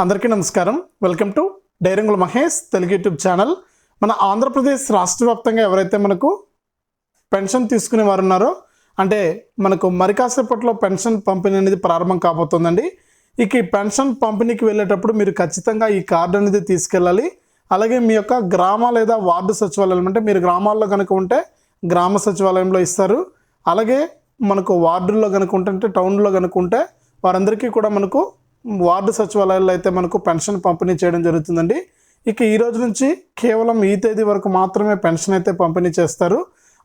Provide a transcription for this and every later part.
అందరికీ నమస్కారం. Welcome to డైరంగుల మహేష్ తెలుగు యూట్యూబ్ ఛానల్. మన ఆంధ్రప్రదేశ్ రాష్ట్ర వ్యాప్తంగా ఎవరైతే మనకు పెన్షన్ తీసుకునే వారు ఉన్నారో అంటే మనకు మరి కాసేపట్లో పెన్షన్ పంపిణీ అనేది ప్రారంభం కాబోతుందండి. ఇక ఈ పెన్షన్ పంపిణీకి వెళ్ళేటప్పుడు మీరు ఖచ్చితంగా ఈ కార్డు అనేది తీసుకెళ్ళాలి. అలాగే మీ యొక్క గ్రామ లేదా వార్డు సచివాలయం అంటే మీరు గ్రామాల్లో కనుక ఉంటే గ్రామ సచివాలయంలో ఇస్తారు. అలాగే మనకు వార్డుల్లో కనుక ఉంటే అంటే టౌన్లో కనుక ఉంటే వారందరికీ కూడా మనకు వార్డు సచివాలయాల్లో అయితే మనకు పెన్షన్ పంపిణీ చేయడం జరుగుతుందండి. ఇక ఈ రోజు నుంచి కేవలం ఈ తేదీ వరకు మాత్రమే పెన్షన్ అయితే పంపిణీ చేస్తారు.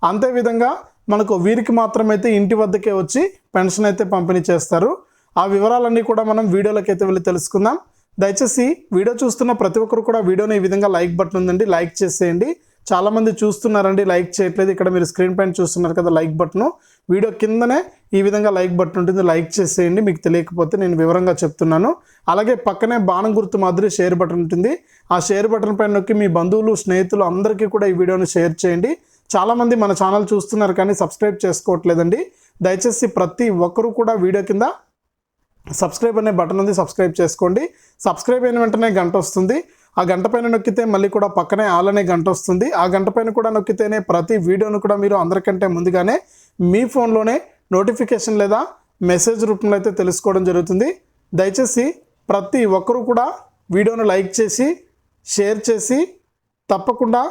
అంతేవిధంగా మనకు వీరికి మాత్రమైతే ఇంటి వద్దకే వచ్చి పెన్షన్ అయితే పంపిణీ చేస్తారు. ఆ వివరాలన్నీ కూడా మనం వీడియోలోకి అయితే వెళ్ళి తెలుసుకుందాం. దయచేసి వీడియో చూస్తున్న ప్రతి ఒక్కరు కూడా వీడియోని ఈ విధంగా లైక్ బటన్ ఉందండి లైక్ చేసేయండి. చాలామంది చూస్తున్నారండి లైక్ చేయట్లేదు. ఇక్కడ మీరు స్క్రీన్ పైన చూస్తున్నారు కదా లైక్ బటన్. వీడియో కిందనే ఈ విధంగా లైక్ బటన్ ఉంటుంది. లైక్ చేసేయండి. మీకు తెలియకపోతే నేను వివరంగా చెప్తున్నాను. అలాగే పక్కనే బాణం గుర్తు మాదిరి షేర్ బటన్ ఉంటుంది. ఆ షేర్ బటన్ పైన నొక్కి మీ బంధువులు స్నేహితులు అందరికీ కూడా ఈ వీడియోని షేర్ చేయండి. చాలామంది మన ఛానల్ చూస్తున్నారు కానీ సబ్స్క్రైబ్ చేసుకోవట్లేదండి. దయచేసి ప్రతి ఒక్కరూ కూడా వీడియో కింద సబ్స్క్రైబ్ అనే బటన్ ఉంది. సబ్స్క్రైబ్ చేసుకోండి. సబ్స్క్రైబ్ అయిన వెంటనే గంట వస్తుంది. ఆ గంట పైన నొక్కితే మళ్ళీ కూడా పక్కనే ఆల్ అనే గంట వస్తుంది. ఆ గంట పైన కూడా నొక్కితేనే ప్రతి వీడియోను కూడా మీరు అందరికంటే ముందుగానే మీ ఫోన్లోనే నోటిఫికేషన్ లేదా మెసేజ్ రూపంలో అయితే తెలుసుకోవడం జరుగుతుంది. దయచేసి ప్రతి ఒక్కరూ కూడా వీడియోను లైక్ చేసి షేర్ చేసి తప్పకుండా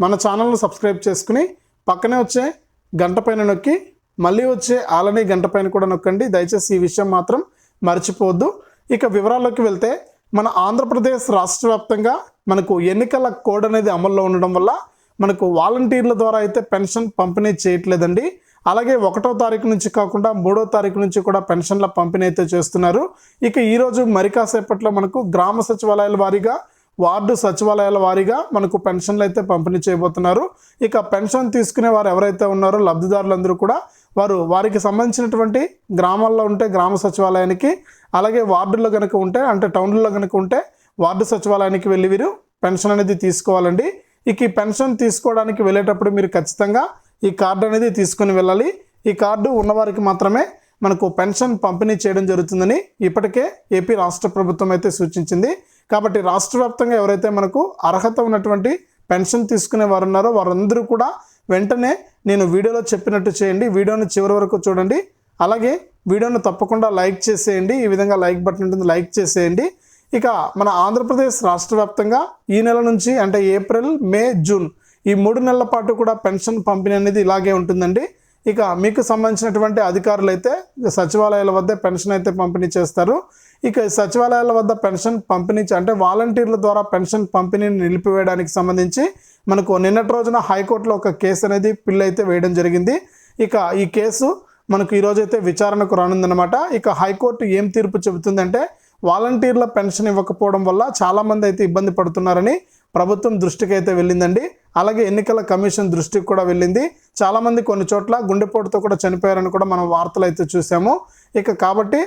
మన ఛానల్ను సబ్స్క్రైబ్ చేసుకుని పక్కనే వచ్చే గంట పైన నొక్కి మళ్ళీ వచ్చే ఆలని గంట పైన కూడా నొక్కండి. దయచేసి ఈ విషయం మాత్రం మర్చిపోవద్దు. ఇక వివరాల్లోకి వెళ్తే మన ఆంధ్రప్రదేశ్ రాష్ట్ర వ్యాప్తంగా మనకు ఎన్నికల కోడ్ అనేది అమల్లో ఉండడం వల్ల మనకు వాలంటీర్ల ద్వారా అయితే పెన్షన్ పంపిణీ చేయట్లేదండి. అలాగే ఒకటో తారీఖు నుంచి కాకుండా మూడో తారీఖు నుంచి కూడా పెన్షన్ల పంపిణీ అయితే చేస్తున్నారు. ఇక ఈరోజు మరి కాసేపట్లో మనకు గ్రామ సచివాలయాల వారీగా వార్డు సచివాలయాల వారీగా మనకు పెన్షన్లు అయితే పంపిణీ చేయబోతున్నారు. ఇక పెన్షన్ తీసుకునే వారు ఎవరైతే ఉన్నారో లబ్ధిదారులందరూ కూడా వారు వారికి సంబంధించినటువంటి గ్రామాల్లో ఉంటే గ్రామ సచివాలయానికి అలాగే వార్డుల్లో కనుక ఉంటే అంటే టౌన్లో కనుక ఉంటే వార్డు సచివాలయానికి వెళ్ళి వీరు పెన్షన్ అనేది తీసుకోవాలండి. ఇక ఈ పెన్షన్ తీసుకోవడానికి వెళ్ళేటప్పుడు మీరు ఖచ్చితంగా ఈ కార్డు అనేది తీసుకొని వెళ్ళాలి. ఈ కార్డు ఉన్నవారికి మాత్రమే మనకు పెన్షన్ పంపిణీ చేయడం జరుగుతుందని ఇప్పటికే ఏపీ రాష్ట్ర ప్రభుత్వం అయితే సూచించింది. కాబట్టి రాష్ట్ర వ్యాప్తంగా ఎవరైతే మనకు అర్హత ఉన్నటువంటి పెన్షన్ తీసుకునే వారు ఉన్నారో వారందరూ కూడా వెంటనే నేను వీడియోలో చెప్పినట్టు చేయండి. వీడియోను చివరి వరకు చూడండి. అలాగే వీడియోను తప్పకుండా లైక్ చేసేయండి. ఈ విధంగా లైక్ బటన్ ఉంటుంది లైక్ చేసేయండి. ఇక మన ఆంధ్రప్రదేశ్ రాష్ట్ర వ్యాప్తంగా ఈ నెల నుంచి అంటే ఏప్రిల్ మే జూన్ ఈ మూడు నెలల పాటు కూడా పెన్షన్ పంపిణీ అనేది ఇలాగే ఉంటుందండి. ఇక మీకు సంబంధించినటువంటి అధికారులు అయితే సచివాలయాల వద్ద పెన్షన్ అయితే పంపిణీ చేస్తారు. ఇక సచివాలయాల వద్ద పెన్షన్ పంపిణీ అంటే వాలంటీర్ల ద్వారా పెన్షన్ పంపిణీని నిలిపివేయడానికి సంబంధించి మనకు నిన్నటి రోజున హైకోర్టులో ఒక కేసు అనేది పిల్ అయితే వేయడం జరిగింది. ఇక ఈ కేసు మనకు ఈరోజైతే విచారణకు రానుందనమాట ఇక హైకోర్టు ఏం తీర్పు చెబుతుందంటే వాలంటీర్ల పెన్షన్ ఇవ్వకపోవడం వల్ల చాలామంది అయితే ఇబ్బంది పడుతున్నారని ప్రభుత్వం దృష్టికి అయితే వెళ్ళిందండి. అలాగే ఎన్నికల కమిషన్ దృష్టికి కూడా వెళ్ళింది. చాలామంది కొన్ని చోట్ల గుండెపోటుతో కూడా చనిపోయారని కూడా మనం వార్తలు అయితే చూసాము. ఇక కాబట్టి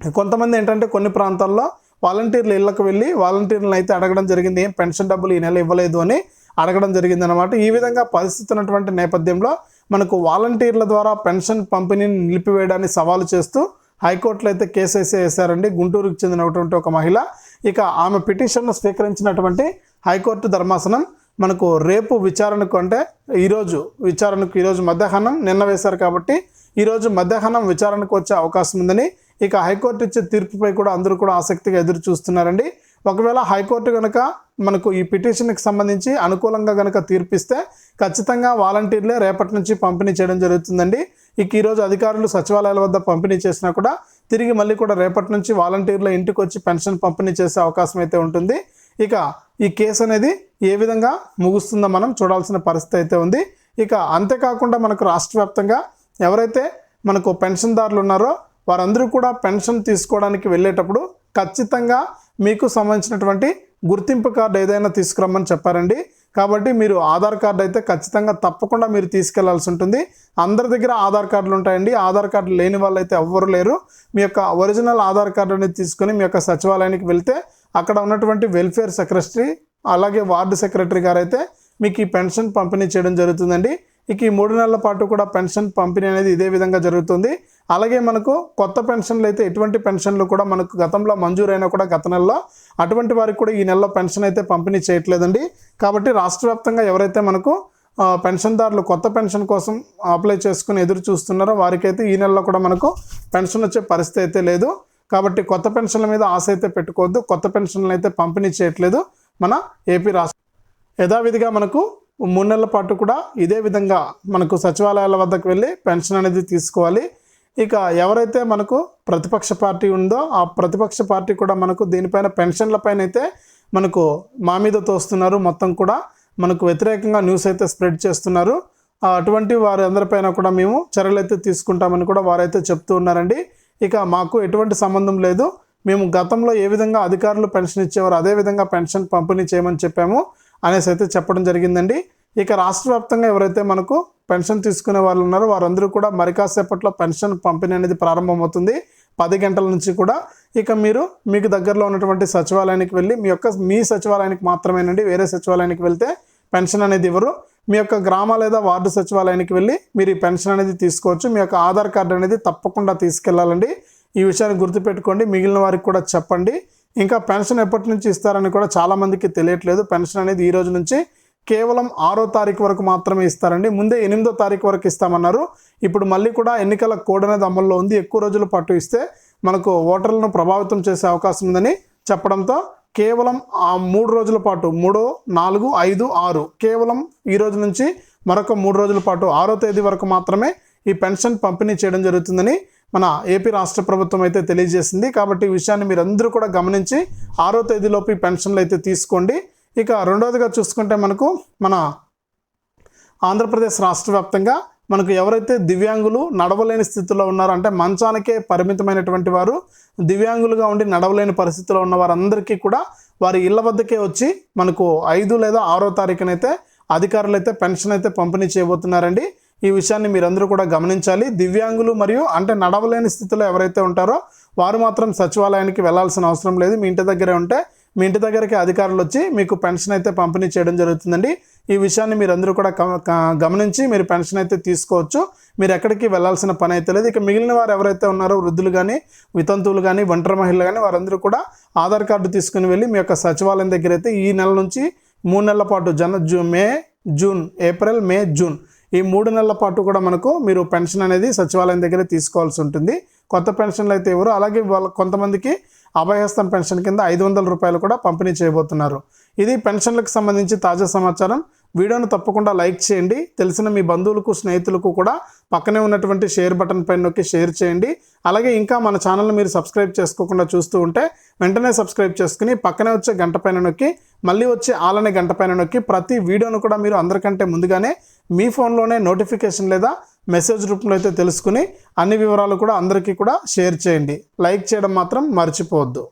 కొంతమంది ఏంటంటే కొన్ని ప్రాంతాల్లో వాలంటీర్లు ఇళ్ళకు వెళ్ళి వాలంటీర్లను అయితే అడగడం జరిగింది. ఏం పెన్షన్ డబ్బులు ఈ నెల ఇవ్వలేదు అని అడగడం జరిగిందనమాట ఈ విధంగా పరిస్థితి ఉన్నటువంటి నేపథ్యంలో మనకు వాలంటీర్ల ద్వారా పెన్షన్ పంపిణీని నిలిపివేయడాన్ని సవాలు చేస్తూ హైకోర్టులో అయితే కేసు అయితే వేశారండి. గుంటూరుకు చెందినటువంటి ఒక మహిళ. ఇక ఆమె పిటిషన్ను స్వీకరించినటువంటి హైకోర్టు ధర్మాసనం మనకు రేపు విచారణకు అంటే ఈరోజు విచారణకు ఈరోజు మధ్యాహ్నం నిన్న వేశారు కాబట్టి ఈరోజు మధ్యాహ్నం విచారణకు వచ్చే అవకాశం ఉందని ఇక హైకోర్టు ఇచ్చే తీర్పుపై కూడా అందరూ కూడా ఆసక్తిగా ఎదురు చూస్తున్నారండి ఒకవేళ హైకోర్టు కనుక మనకు ఈ పిటిషన్కి సంబంధించి అనుకూలంగా కనుక తీర్పిస్తే ఖచ్చితంగా వాలంటీర్లే రేపటి నుంచి పంపిణీ చేయడం జరుగుతుందండి. ఇక ఈరోజు అధికారులు సచివాలయాల వద్ద పంపిణీ చేసినా కూడా తిరిగి మళ్ళీ కూడా రేపటి నుంచి వాలంటీర్ల ఇంటికి వచ్చి పెన్షన్ పంపిణీ చేసే అవకాశం అయితే ఉంటుంది. ఇక ఈ కేసు అనేది ఏ విధంగా ముగుస్తుందో మనం చూడాల్సిన పరిస్థితి అయితే ఉంది. ఇక అంతేకాకుండా మనకు రాష్ట్ర వ్యాప్తంగా ఎవరైతే మనకు పెన్షన్దారులు ఉన్నారో వారందరూ కూడా పెన్షన్ తీసుకోవడానికి వెళ్ళేటప్పుడు ఖచ్చితంగా మీకు సంబంధించినటువంటి గుర్తింపు కార్డు ఏదైనా తీసుకురమ్మని చెప్పారండి. కాబట్టి మీరు ఆధార్ కార్డు అయితే ఖచ్చితంగా తప్పకుండా మీరు తీసుకెళ్ళాల్సి ఉంటుంది. అందరి దగ్గర ఆధార్ కార్డులు ఉంటాయండి. ఆధార్ కార్డు లేని వాళ్ళు అయితే ఎవ్వరు లేరు. మీ యొక్క ఒరిజినల్ ఆధార్ కార్డు అనేది తీసుకొని మీ యొక్క సచివాలయానికి వెళ్తే అక్కడ ఉన్నటువంటి వెల్ఫేర్ సెక్రటరీ అలాగే వార్డు సెక్రటరీ గారు అయితే మీకు ఈ పెన్షన్ పంపిణీ చేయడం జరుగుతుందండి. ఇక ఈ మూడు నెలల పాటు కూడా పెన్షన్ పంపిణీ అనేది ఇదే విధంగా జరుగుతుంది. అలాగే మనకు కొత్త పెన్షన్లు అయితే ఎటువంటి పెన్షన్లు కూడా మనకు గతంలో మంజూరైనా కూడా గత నెలలో అటువంటి వారికి కూడా ఈ నెలలో పెన్షన్ అయితే పంపిణీ చేయట్లేదండి. కాబట్టి రాష్ట్ర వ్యాప్తంగా ఎవరైతే మనకు పెన్షన్దారులు కొత్త పెన్షన్ కోసం అప్లై చేసుకుని ఎదురు చూస్తున్నారో వారికైతే ఈ నెలలో కూడా మనకు పెన్షన్ వచ్చే పరిస్థితి అయితే లేదు. కాబట్టి కొత్త పెన్షన్ల మీద ఆశ అయితే పెట్టుకోవద్దు. కొత్త పెన్షన్లు అయితే పంపిణీ చేయట్లేదు మన ఏపీ రాష్ట్ర యథావిధిగా మనకు మూడు నెలల పాటు కూడా ఇదే విధంగా మనకు సచివాలయాల వద్దకు వెళ్ళి పెన్షన్ అనేది తీసుకోవాలి. ఇక ఎవరైతే మనకు ప్రతిపక్ష పార్టీ ఉందో ఆ ప్రతిపక్ష పార్టీ కూడా మనకు దీనిపైన పెన్షన్లపైన అయితే మనకు మా మీద తోస్తున్నారు. మొత్తం కూడా మనకు వ్యతిరేకంగా న్యూస్ అయితే స్ప్రెడ్ చేస్తున్నారు. అటువంటి వారి అందరిపైన కూడా మేము చర్యలు అయితే తీసుకుంటామని కూడా వారైతే చెప్తూ ఉన్నారండి. ఇక మాకు ఎటువంటి సంబంధం లేదు. మేము గతంలో ఏ విధంగా అధికారులు పెన్షన్ ఇచ్చేవారు అదే విధంగా పెన్షన్ పంపిణీ చేయమని చెప్పాము. అనేసి అయితే చెప్పడం జరిగిందండి. ఇక రాష్ట్ర వ్యాప్తంగా ఎవరైతే మనకు పెన్షన్ తీసుకునే వాళ్ళు ఉన్నారో వారందరూ కూడా మరి కాసేపట్లో పెన్షన్ పంపిణీ అనేది ప్రారంభమవుతుంది. పది గంటల నుంచి కూడా. ఇక మీరు మీకు దగ్గరలో ఉన్నటువంటి సచివాలయానికి వెళ్ళి మీ యొక్క మీ సచివాలయానికి మాత్రమేనండి వేరే సచివాలయానికి వెళ్తే పెన్షన్ అనేది ఇవ్వరు. మీ యొక్క గ్రామ లేదా వార్డు సచివాలయానికి వెళ్ళి మీరు ఈ పెన్షన్ అనేది తీసుకోవచ్చు. మీ యొక్క ఆధార్ కార్డు అనేది తప్పకుండా తీసుకెళ్ళాలండి ఈ విషయాన్ని గుర్తుపెట్టుకోండి. మిగిలిన వారికి కూడా చెప్పండి. ఇంకా పెన్షన్ ఎప్పటి నుంచి ఇస్తారని కూడా చాలామందికి తెలియట్లేదు. పెన్షన్ అనేది ఈ రోజు నుంచి కేవలం ఆరో తారీఖు వరకు మాత్రమే ఇస్తారండి. ముందే ఎనిమిదో తారీఖు వరకు ఇస్తామన్నారు. ఇప్పుడు మళ్ళీ కూడా ఎన్నికల కోడ్ అనేది అమల్లో ఉంది. ఎక్కువ రోజుల పాటు ఇస్తే మనకు ఓటర్లను ప్రభావితం చేసే అవకాశం ఉందని చెప్పడంతో కేవలం ఆ మూడు రోజుల పాటు మూడు నాలుగు ఐదు ఆరు కేవలం ఈ రోజు నుంచి మరొక మూడు రోజుల పాటు ఆరో తేదీ వరకు మాత్రమే ఈ పెన్షన్ పంపిణీ చేయడం జరుగుతుందని మన ఏపీ రాష్ట్ర ప్రభుత్వం అయితే తెలియజేసింది. కాబట్టి ఈ విషయాన్ని మీరందరూ కూడా గమనించి ఆరో తేదీలోపు ఈ పెన్షన్లు అయితే తీసుకోండి. ఇక రెండవదిగా చూసుకుంటే మనకు మన ఆంధ్రప్రదేశ్ రాష్ట్ర వ్యాప్తంగా మనకు ఎవరైతే దివ్యాంగులు నడవలేని స్థితిలో ఉన్నారో అంటే మంచానికే పరిమితమైనటువంటి వారు దివ్యాంగులుగా ఉండి నడవలేని పరిస్థితిలో ఉన్న వారందరికీ కూడా వారి ఇళ్ళ వద్దకే వచ్చి మనకు ఐదు లేదా ఆరో తారీఖునైతే అధికారులు అయితే పెన్షన్ అయితే పంపిణీ చేయబోతున్నారండి. ఈ విషయాన్ని మీరందరూ కూడా గమనించాలి. దివ్యాంగులు మరియు అంటే నడవలేని స్థితిలో ఎవరైతే ఉంటారో వారు మాత్రం సచివాలయానికి వెళ్ళాల్సిన అవసరం లేదు. మీ ఇంటి దగ్గరే ఉంటే మీ ఇంటి దగ్గరికి అధికారులు వచ్చి మీకు పెన్షన్ అయితే పంపిణీ చేయడం జరుగుతుందండి. ఈ విషయాన్ని మీరందరూ కూడా గమనించి మీరు పెన్షన్ అయితే తీసుకోవచ్చు. మీరు ఎక్కడికి వెళ్ళాల్సిన పని అయితే లేదు. ఇక మిగిలిన వారు ఎవరైతే ఉన్నారో వృద్ధులు కానీ వితంతువులు కానీ ఒంటరి మహిళలు కానీ వారందరూ కూడా ఆధార్ కార్డు తీసుకుని వెళ్ళి మీ యొక్క సచివాలయం దగ్గర అయితే ఈ నెల నుంచి మూడు నెలల పాటు జన zoo May June April May June ఈ మూడు నెలల పాటు కూడా మనకు మీరు పెన్షన్ అనేది సచివాలయం దగ్గర తీసుకోవాల్సి ఉంటుంది. కొత్త పెన్షన్లు అయితే ఎవరు? అలాగే వాళ్ళ కొంతమందికి అభయహస్తం పెన్షన్ కింద ఐదు వందల రూపాయలు కూడా పంపిణీ చేయబోతున్నారు. ఇది పెన్షన్లకు సంబంధించి తాజా సమాచారం. వీడియోను తప్పకుండా లైక్ చేయండి. తెలిసిన మీ బంధువులకు స్నేహితులకు కూడా పక్కనే ఉన్నటువంటి షేర్ బటన్ పైన నొక్కి షేర్ చేయండి. అలాగే ఇంకా మన ఛానల్ని మీరు సబ్స్క్రైబ్ చేసుకోకుండా చూస్తూ ఉంటే వెంటనే సబ్స్క్రైబ్ చేసుకుని పక్కనే వచ్చే గంట పైన నొక్కి మళ్ళీ వచ్చే ఆలనే గంట పైన నొక్కి ప్రతి వీడియోను కూడా మీరు అందరికంటే ముందుగానే మీ ఫోన్లోనే నోటిఫికేషన్ లేదా మెసేజ్ రూపంలో అయితే తెలుసుకుని అన్ని వివరాలు కూడా అందరికీ కూడా షేర్ చేయండి. లైక్ చేయడం మాత్రం మర్చిపోవద్దు.